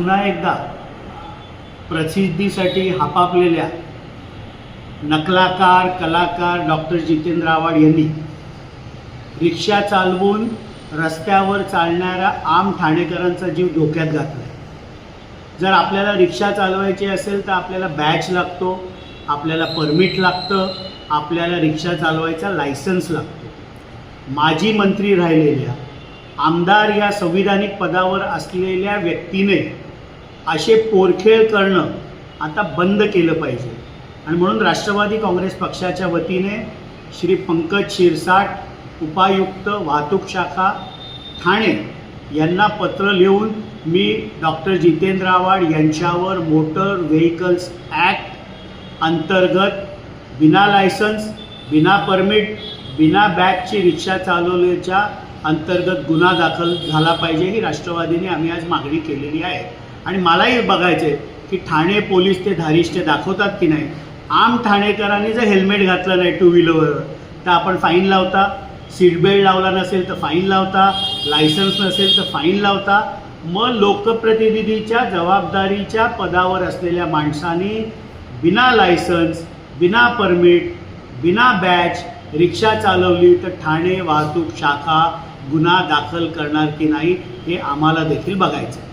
पुन्हा एकदा प्रसिद्धीसाठी हापापलेल्या नकलाकार कलाकार डॉक्टर जितेंद्र आव्हाड यांनी रिक्षा चालवून रस्त्यावर चालणाऱ्या आम ठाणेकरांचा जीव धोक्यात घातला आहे जर आपल्याला रिक्षा चालवायची असेल तर आपल्याला बॅच लागतो आपल्याला परमिट लागतं आपल्याला रिक्षा चालवायचा लायसन्स लागतो. माजी मंत्री राहिलेल्या आमदार या संविधानिक पदावर असलेल्या व्यक्तीने असे पोरखेळ करणं आता बंद केलं पाहिजे. आणि म्हणून राष्ट्रवादी काँग्रेस पक्षाच्या वतीने श्री पंकज शिरसाट उपायुक्त वाहतूक शाखा ठाणे यांना पत्र लिहून मी डॉक्टर जितेंद्र आव्हाड यांच्यावर मोटर व्हेकल्स ॲक्ट अंतर्गत बिना लायसन्स बिना परमिट बिना बॅगची रिक्षा चालवल्याच्या अंतर्गत गुन्हा दाखल झाला पाहिजे ही राष्ट्रवादीने आम्ही आज मागणी केलेली आहे. आणि मलाही बघायचे की ठाणे पोलीस ते धारिष्ट दाखवतात की नाही. आम ठाणेकरांनी जर हेल्मेट घातलं नाही टू व्हीलरवर तर आपण फाईन लावता. सीट बेल्ट लावला नसेल तर फाईन लावता. लायसन्स नसेल तर फाईन लावता. मग लोकप्रतिनिधीच्या जबाबदारीच्या पदावर असलेल्या माणसांनी बिना लायसन्स बिना परमिट बिना बॅच रिक्षा चालवली तर ठाणे वाहतूक शाखा गुन्हा दाखल करणार की नाही हे आम्हाला देखील बघायचं आहे.